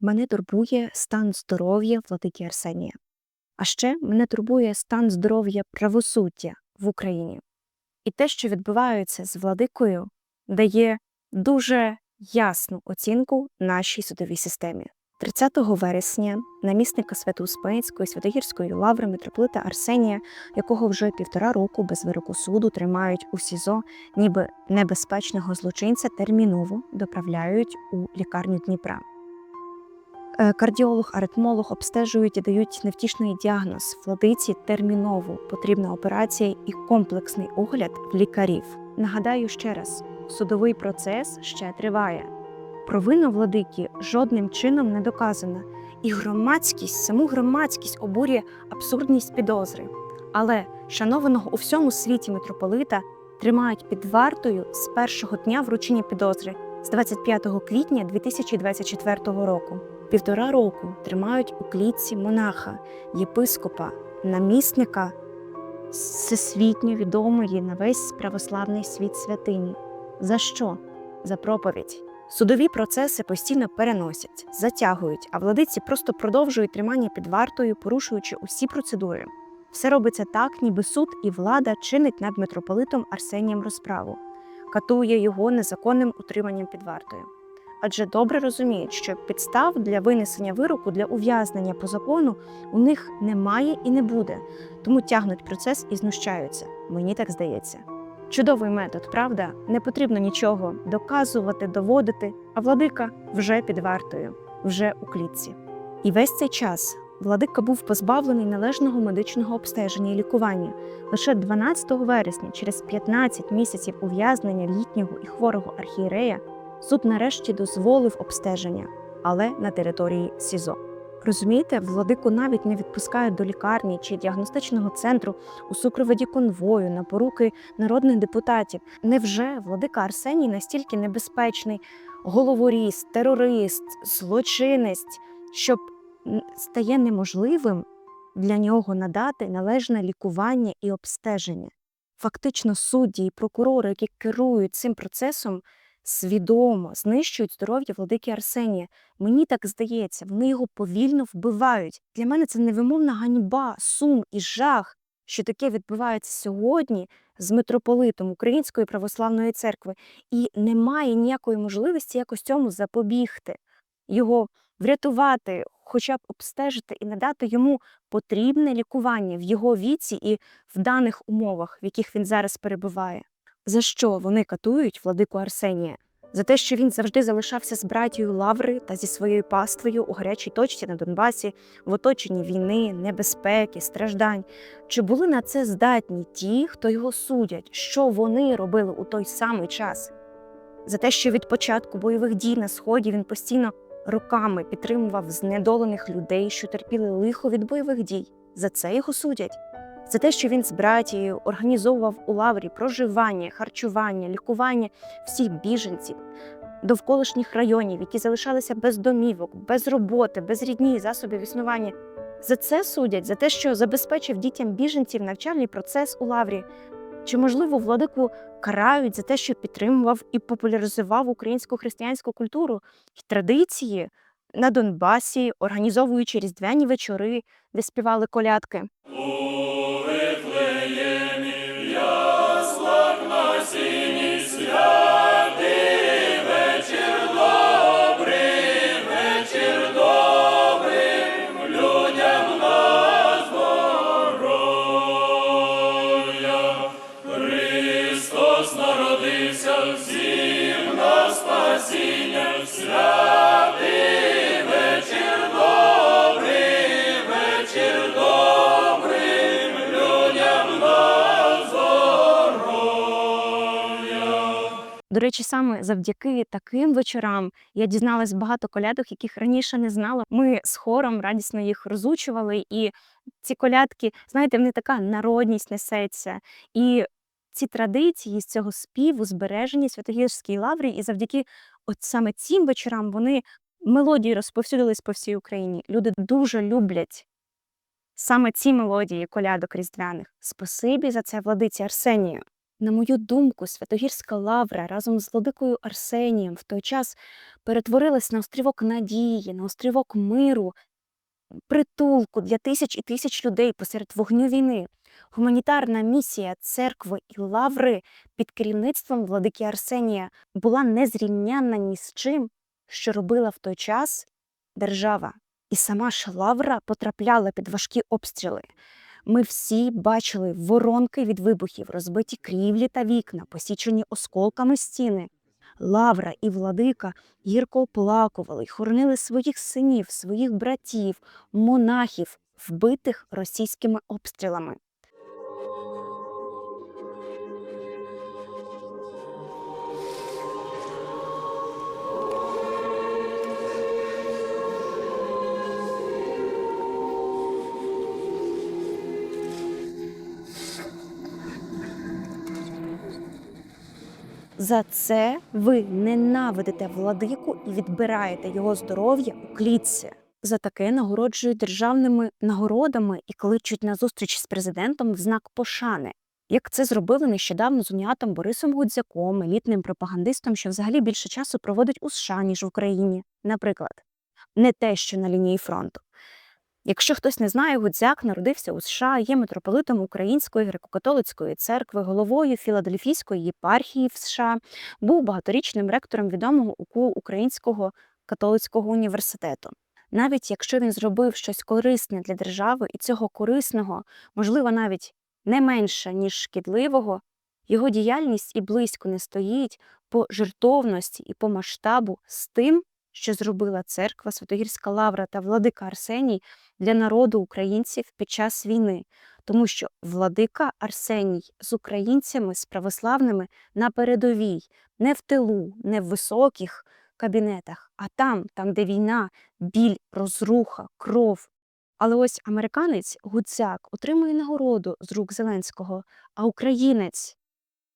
Мене турбує стан здоров'я владики Арсенія. А ще мене турбує стан здоров'я правосуддя в Україні. І те, що відбувається з владикою, дає дуже ясну оцінку нашій судовій системі. 30 вересня намісника Свято-Успенської Святогірської лаври митрополита Арсенія, якого вже півтора року без вироку суду тримають у СІЗО, ніби небезпечного злочинця, терміново доправляють у лікарню Дніпра. Е, Кардіолог, аритмолог обстежують і дають невтішний діагноз. Владиці терміново потрібна операція і комплексний огляд лікарів. Нагадаю ще раз: судовий процес ще триває. Провина владики жодним чином не доказана, і громадськість, саму громадськість обурює абсурдність підозри. Але шанованого у всьому світі митрополита тримають під вартою з першого дня вручення підозри з 25 квітня 2024 року. Півтора року тримають у клітці монаха, єпископа, намісника всесвітньо відомої на весь православний світ святині. За що? За проповідь. Судові процеси постійно переносять, затягують, а владиці просто продовжують тримання під вартою, порушуючи усі процедури. Все робиться так, ніби суд і влада чинить над митрополитом Арсенієм розправу, катує його незаконним утриманням під вартою. Адже добре розуміють, що підстав для винесення вироку для ув'язнення по закону у них немає і не буде, тому тягнуть процес і знущаються. Мені так здається. Чудовий метод, правда? Не потрібно нічого доказувати, доводити, а владика вже під вартою, вже у клітці. І весь цей час владика був позбавлений належного медичного обстеження і лікування. Лише 12 вересня, через 15 місяців ув'язнення літнього і хворого архієрея, суд нарешті дозволив обстеження, але на території СІЗО. Розумієте, владику навіть не відпускають до лікарні чи діагностичного центру у супроводі конвою на поруки народних депутатів. Невже владика Арсеній настільки небезпечний головоріз, терорист, злочинець, щоб стає неможливим для нього надати належне лікування і обстеження? Фактично, судді і прокурори, які керують цим процесом, свідомо знищують здоров'я владики Арсенія. Мені так здається, вони його повільно вбивають. Для мене це невимовна ганьба, сум і жах, що таке відбувається сьогодні з митрополитом Української православної церкви, і немає ніякої можливості якось цьому запобігти, його врятувати, хоча б обстежити і надати йому потрібне лікування в його віці і в даних умовах, в яких він зараз перебуває. За що вони катують владику Арсенія? За те, що він завжди залишався з братією Лаври та зі своєю паствою у гарячій точці на Донбасі, в оточенні війни, небезпеки, страждань. Чи були на це здатні ті, хто його судять, що вони робили у той самий час? За те, що від початку бойових дій на сході він постійно роками підтримував знедолених людей, що терпіли лихо від бойових дій. За це його судять. За те, що він з братією організовував у лаврі проживання, харчування, лікування всіх біженців довколишніх районів, які залишалися без домівок, без роботи, без рідні засобів існування. За це судять, за те, що забезпечив дітям біженців навчальний процес у лаврі. Чи, можливо, владику карають за те, що підтримував і популяризував українську християнську культуру і традиції на Донбасі, організовуючи різдвяні вечори, де співали колядки? До речі, саме завдяки таким вечорам я дізналась багато колядок, яких раніше не знала. Ми з хором радісно їх розучували, і ці колядки, знаєте, в них така народність несеться. І ці традиції з цього співу збережені Святогірській лаврі, і завдяки от саме цим вечорам вони мелодії розповсюдились по всій Україні. Люди дуже люблять саме ці мелодії колядок різдвяних. Спасибі за це владиці Арсенію. На мою думку, Святогірська лавра разом з владикою Арсенієм в той час перетворилась на острівок надії, на острівок миру, притулку для тисяч і тисяч людей посеред вогню війни. Гуманітарна місія церкви і лаври під керівництвом владики Арсенія була незрівнянна ні з чим, що робила в той час держава. І сама ж лавра потрапляла під важкі обстріли. Ми всі бачили воронки від вибухів, розбиті крівлі та вікна, посічені осколками стіни. Лавра і владика гірко оплакували й хоронили своїх синів, своїх братів, монахів, вбитих російськими обстрілами. За це ви ненавидите владику і відбираєте його здоров'я у клітці. За таке нагороджують державними нагородами і кличуть на зустріч з президентом в знак пошани. Як це зробили нещодавно з уніатом Борисом Гудзяком, елітним пропагандистом, що взагалі більше часу проводить у США, ніж в Україні. Наприклад, не те, що на лінії фронту. Якщо хтось не знає, Гудзяк народився у США, є митрополитом Української греко-католицької церкви, головою Філадельфійської єпархії в США, був багаторічним ректором відомого УКУ Українського католицького університету. Навіть якщо він зробив щось корисне для держави, і цього корисного, можливо, навіть не менше, ніж шкідливого, його діяльність і близько не стоїть по жертовності і по масштабу з тим, що зробила церква Святогірська Лавра та владика Арсеній для народу українців під час війни, тому що владика Арсеній з українцями, з православними на передовій, не в тилу, не в високих кабінетах, а там, там, де війна, біль, розруха, кров. Але ось американець Гуцяк отримує нагороду з рук Зеленського, а українець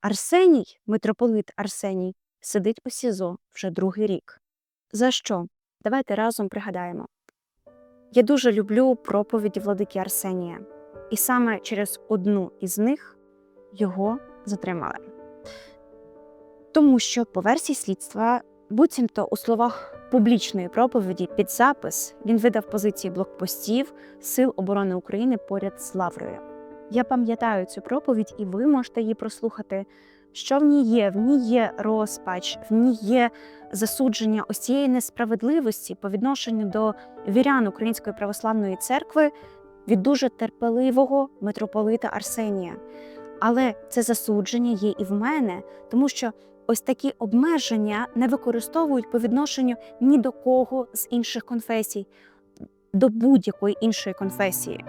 Арсеній, митрополит Арсеній, сидить у СІЗО вже другий рік. За що? Давайте разом пригадаємо. Я дуже люблю проповіді владики Арсенія, і саме через одну із них його затримали. Тому що, по версії слідства, буцімто у словах публічної проповіді під запис він видав позиції блокпостів Сил оборони України поряд з Лаврою. Я пам'ятаю цю проповідь, і ви можете її прослухати. Що в ній є? В ній є розпач, в ній є засудження ось цієї несправедливості по відношенню до вірян Української православної церкви від дуже терпеливого митрополита Арсенія. Але це засудження є і в мене, тому що ось такі обмеження не використовують по відношенню ні до кого з інших конфесій, до будь-якої іншої конфесії,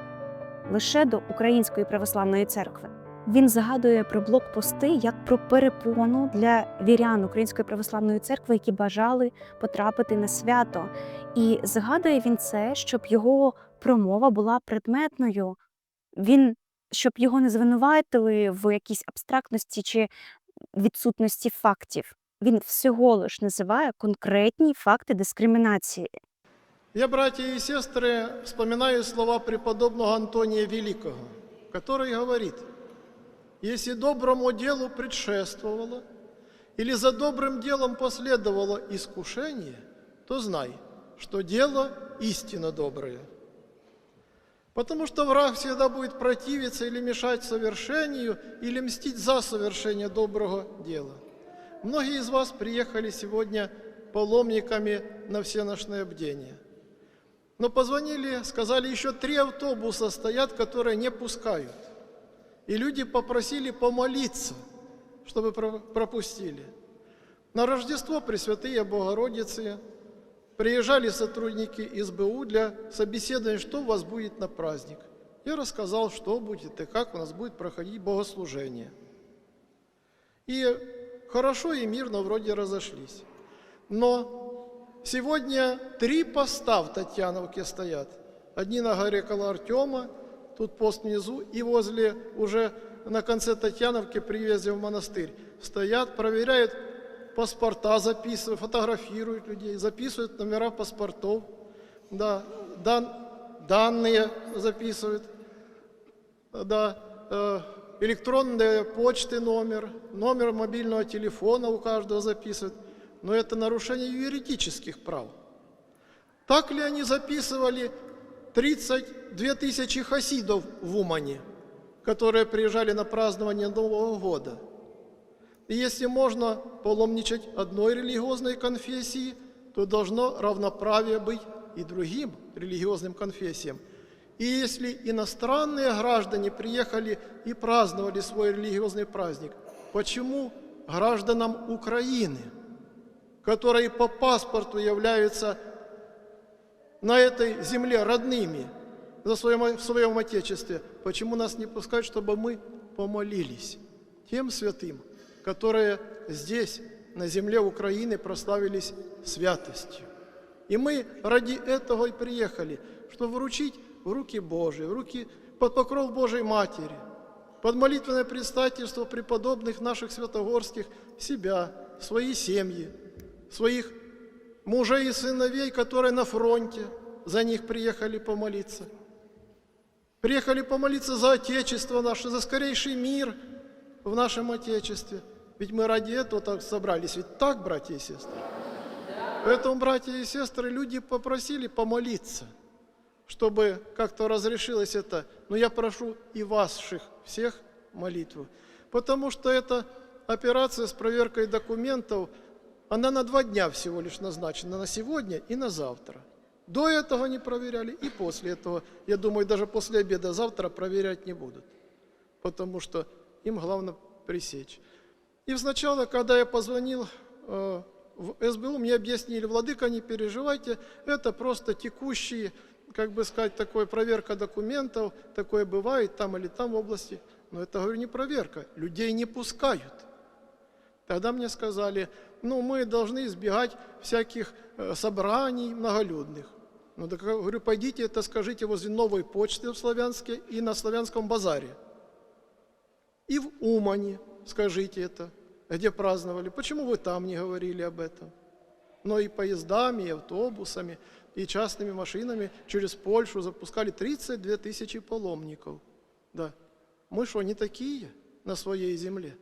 лише до Української православної церкви. Він згадує про блокпости як про перепону для вірян Української православної церкви, які бажали потрапити на свято. І згадує він це, щоб його промова була предметною. Він щоб його не звинуватили в якійсь абстрактності чи відсутності фактів. Він всього лиш називає конкретні факти дискримінації. Я, братья и сестры, вспоминаю слова преподобного Антония Великого, который говорит, «Если доброму делу предшествовало, или за добрым делом последовало искушение, то знай, что дело истинно доброе. Потому что враг всегда будет противиться или мешать совершению, или мстить за совершение доброго дела. Многие из вас приехали сегодня паломниками на всеночное бдение. Но позвонили, сказали, еще три автобуса стоят, которые не пускают. И люди попросили помолиться, чтобы про- пропустили. На Рождество Пресвятые Богородицы приезжали сотрудники СБУ для собеседования, что у вас будет на праздник. Я рассказал, что будет и как у нас будет проходить богослужение. И хорошо и мирно вроде разошлись. Но сегодня три поста в Татьяновке стоят. Одни на горе около Артема, тут пост внизу, и возле уже на конце Татьяновки при въезде в монастырь стоят, проверяют паспорта, записывают, фотографируют людей, записывают номера паспортов, да, дан- данные записывают, да, э, электронной почты номер, номер мобильного телефона у каждого записывают. Но это нарушение юридических прав. Так ли они записывали 32 тысячи хасидов в Умане, которые приезжали на празднование Нового года? И если можно паломничать одной религиозной конфессии, то должно равноправие быть и другим религиозным конфессиям. И если иностранные граждане приехали и праздновали свой религиозный праздник, почему гражданам Украины, которые по паспорту являются на этой земле родными за своем, в своем Отечестве, почему нас не пускают, чтобы мы помолились тем святым, которые здесь, на земле Украины, прославились святостью. И мы ради этого и приехали, чтобы вручить в руки Божии, в руки под покров Божьей Матери, под молитвенное предстательство преподобных наших святогорских себя, свои семьи, своих мужей и сыновей, которые на фронте, за них приехали помолиться. Приехали помолиться за Отечество наше, за скорейший мир в нашем Отечестве. Ведь мы ради этого так собрались. Ведь так, братья и сестры? Поэтому, братья и сестры, люди попросили помолиться, чтобы как-то разрешилось это. Но я прошу и ваших всех молитву. Потому что эта операция с проверкой документов, она на два дня всего лишь назначена, на сегодня и на завтра. До этого не проверяли и после этого, я думаю, даже после обеда завтра проверять не будут. Потому что им главное пресечь. И сначала, когда я позвонил э, в СБУ, мне объяснили, Владыка, не переживайте, это просто текущие, как бы сказать, такое проверка документов, такое бывает там или там в области. Но это, говорю, не проверка, людей не пускают. Тогда мне сказали, ну, мы должны избегать всяких э, собраний многолюдных. Ну, так, я говорю, пойдите это скажите возле новой почты в Славянске и на Славянском базаре. И в Умане скажите это, где праздновали. Почему вы там не говорили об этом? Но и поездами, и автобусами, и частными машинами через Польшу запускали 32 тысячи паломников. Да. Мы что, не такие на своей земле?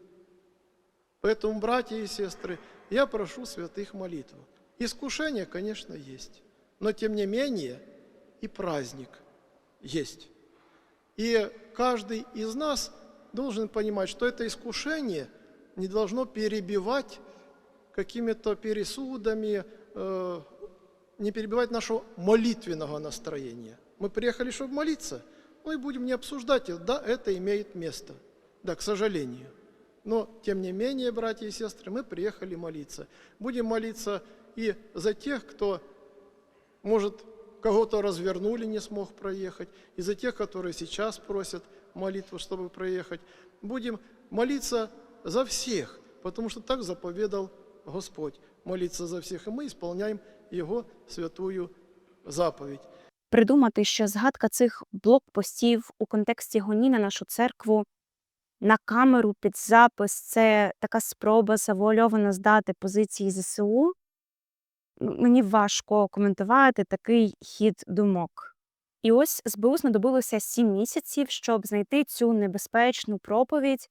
Поэтому, братья и сестры, я прошу святых молитву. Искушение, конечно, есть, но тем не менее и праздник есть. И каждый из нас должен понимать, что это искушение не должно перебивать какими-то пересудами, э, не перебивать нашего молитвенного настроения. Мы приехали, чтобы молиться, ну и будем не обсуждать, да, это имеет место, да, к сожалению. Но, тем не менее, братья и сестры, мы приехали молиться. Будем молиться и за тех, кто, может, кого-то развернули, не смог проехать, и за тех, которые сейчас просят молитву, чтобы проехать. Будем молиться за всех, потому что так заповедал Господь. Молиться за всех, и ми исполняем Його святую заповідь. Придумати, що згадка цих блокпостів у контексті гоні на нашу церкву на камеру під запис це така спроба завуальовано здати позиції ЗСУ. Мені важко коментувати такий хід думок. І ось СБУ знадобилося сім місяців, щоб знайти цю небезпечну проповідь.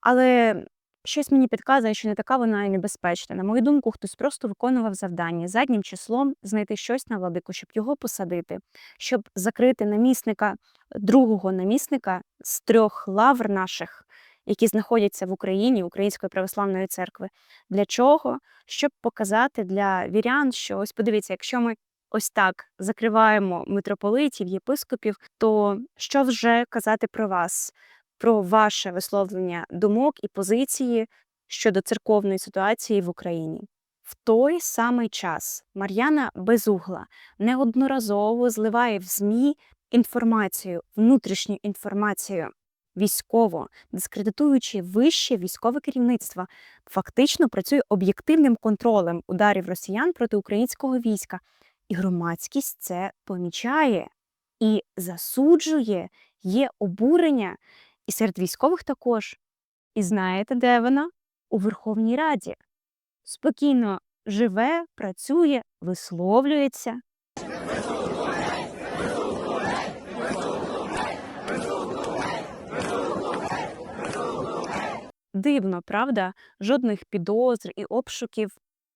Але щось мені підказує, що не така вона і небезпечна. На мою думку, хтось просто виконував завдання заднім числом знайти щось на владику, щоб його посадити, щоб закрити намісника, другого намісника з трьох лавр наших, які знаходяться в Україні, Української православної церкви. Для чого? Щоб показати для вірян, що ось подивіться, якщо ми ось так закриваємо митрополитів, єпископів, то що вже казати про вас, про ваше висловлення думок і позиції щодо церковної ситуації в Україні? В той самий час Мар'яна Безугла неодноразово зливає в ЗМІ інформацію, внутрішню інформацію військово, дискредитуючи вище військове керівництво, фактично працює об'єктивним контролем ударів росіян проти українського війська. І громадськість це помічає і засуджує, є обурення, і серед військових також. І знаєте, де вона? У Верховній Раді. Спокійно живе, працює, висловлюється. Дивно, правда? Жодних підозр і обшуків.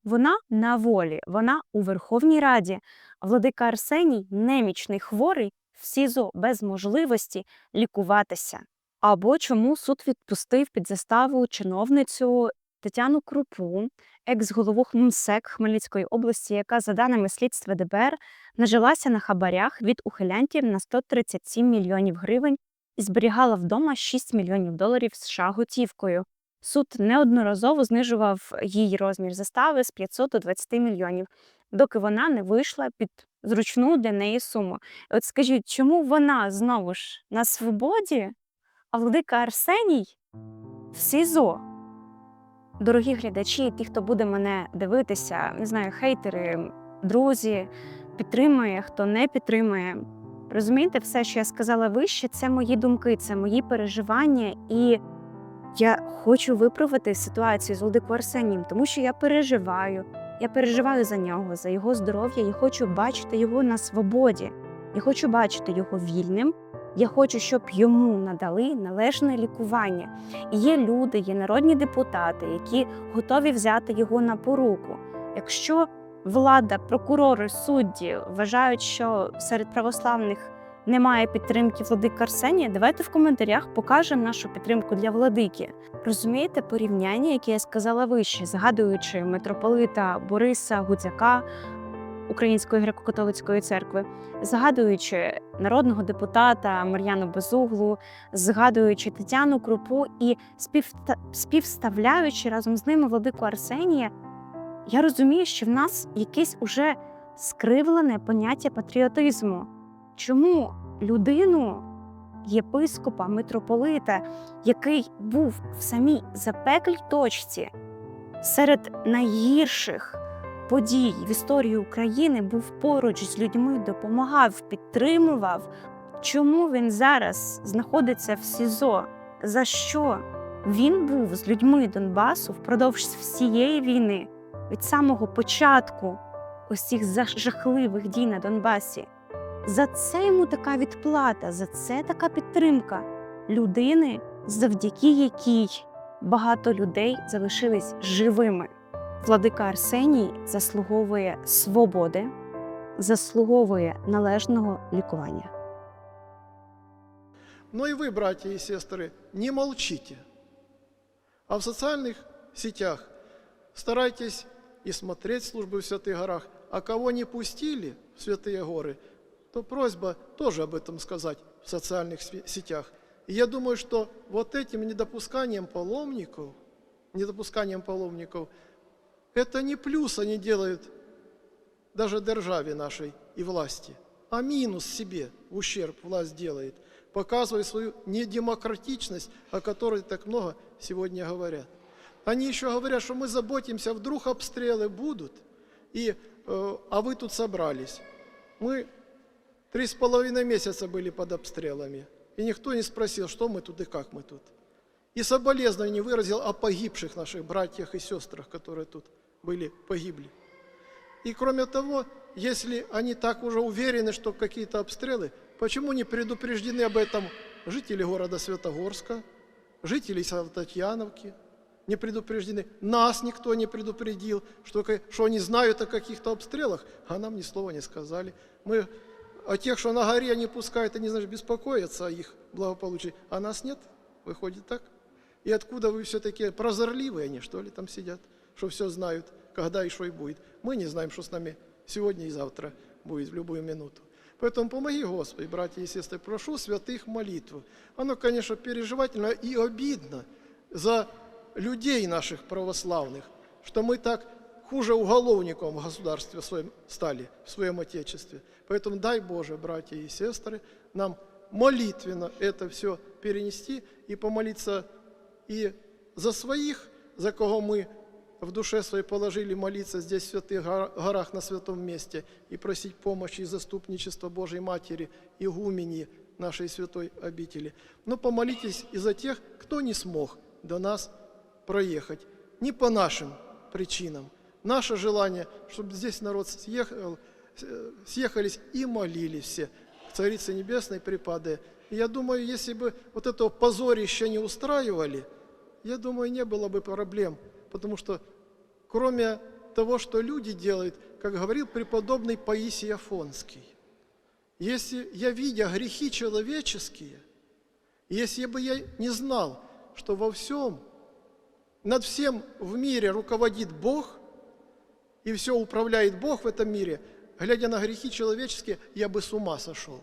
Вона на волі, вона у Верховній Раді. Владика Арсеній немічний хворий в СІЗО без можливості лікуватися. Або чому суд відпустив під заставу чиновницю Тетяну Крупу, екс-голову ХМСЕК Хмельницької області, яка, за даними слідства ДБР, нажилася на хабарях від ухилянтів на 137 мільйонів гривень і зберігала вдома 6 мільйонів доларів США готівкою. Суд неодноразово знижував її розмір застави з 500 до 20 мільйонів, доки вона не вийшла під зручну для неї суму. От скажіть, чому вона знову ж на свободі, а владика Арсеній в СІЗО? Дорогі глядачі, ті, хто буде мене дивитися, не знаю, хейтери, друзі, підтримує, хто не підтримує. Розумієте, все, що я сказала вище, це мої думки, це мої переживання, і я хочу виправити ситуацію з Володикою Арсенієм, тому що я переживаю. Я переживаю за нього, за його здоров'я. Я хочу бачити його на свободі. Я хочу бачити його вільним. Я хочу, щоб йому надали належне лікування. І є люди, є народні депутати, які готові взяти його на поруку. Якщо влада, прокурори, судді вважають, що серед православних немає підтримки владики Арсенія, давайте в коментарях покажемо нашу підтримку для владики. Розумієте порівняння, яке я сказала вище, згадуючи митрополита Бориса Гудзяка Української греко-католицької церкви, згадуючи народного депутата Мар'яну Безуглу, згадуючи Тетяну Крупу і співста- співставляючи разом з ними владику Арсенія, я розумію, що в нас якесь уже скривлене поняття патріотизму. Чому людину, єпископа, митрополита, який був в самій запеклій точці серед найгірших подій в історії України, був поруч з людьми, допомагав, підтримував. Чому він зараз знаходиться в СІЗО? За що він був з людьми Донбасу впродовж всієї війни, від самого початку ось цих жахливих дій на Донбасі? За це йому така відплата, за це така підтримка людини, завдяки якій багато людей залишились живими. Владика Арсеній заслуговує свободи, заслуговує належного лікування. Но и вы, братья и сестры, не молчите. А в социальных сетях старайтесь и смотреть службы в Святых Горах. А кого не пустили в Святые Горы, то просьба тоже об этом сказать в социальных сви- сетях. И я думаю, что вот этим недопусканием паломников, недопусканием паломников, это не плюс они делают даже державе нашей и власти, а минус себе, ущерб власть делает, показывая свою недемократичность, о которой так много сегодня говорят. Они еще говорят, что мы заботимся, вдруг обстрелы будут, и, э, а вы тут собрались. Мы три с половиной месяца были под обстрелами, и никто не спросил, что мы тут и как мы тут. И соболезнования не выразил о погибших наших братьях и сестрах, которые тут были, погибли. И кроме того, если они так уже уверены, что какие-то обстрелы, почему не предупреждены об этом жители города Светогорска, жители Савтатьяновки, не предупреждены. Нас никто не предупредил, что, что они знают о каких-то обстрелах, а нам ни слова не сказали. Мы о тех, что на горе не пускают, они, значит, беспокоятся о их благополучии, а нас нет, выходит так. И откуда вы все такие прозорливые они, что ли, там сидят, что все знают, когда и что и будет. Мы не знаем, что с нами сегодня и завтра будет, в любую минуту. Поэтому помоги, Господи, братья и сестры, прошу святых молитву. Оно, конечно, переживательно и обидно за людей наших православных, что мы так хуже уголовников в государстве своем стали, в своем Отечестве. Поэтому дай Боже, братья и сестры, нам молитвенно это все перенести и помолиться и за своих, за кого мы в душе своей положили молиться здесь, в святых гор- горах, на святом месте, и просить помощи и заступничества Божьей Матери, игумени нашей святой обители. Но помолитесь и за тех, кто не смог до нас проехать, не по нашим причинам. Наше желание, чтобы здесь народ съехал, э, съехались и молились все к Царице Небесной припадая. И я думаю, если бы вот этого позорища не устраивали, я думаю, не было бы проблем, потому что кроме того, что люди делают, как говорил преподобный Паисий Афонский, если я, видя грехи человеческие, если бы я не знал, что во всем, над всем в мире руководит Бог, и все управляет Бог в этом мире, глядя на грехи человеческие, я бы с ума сошел.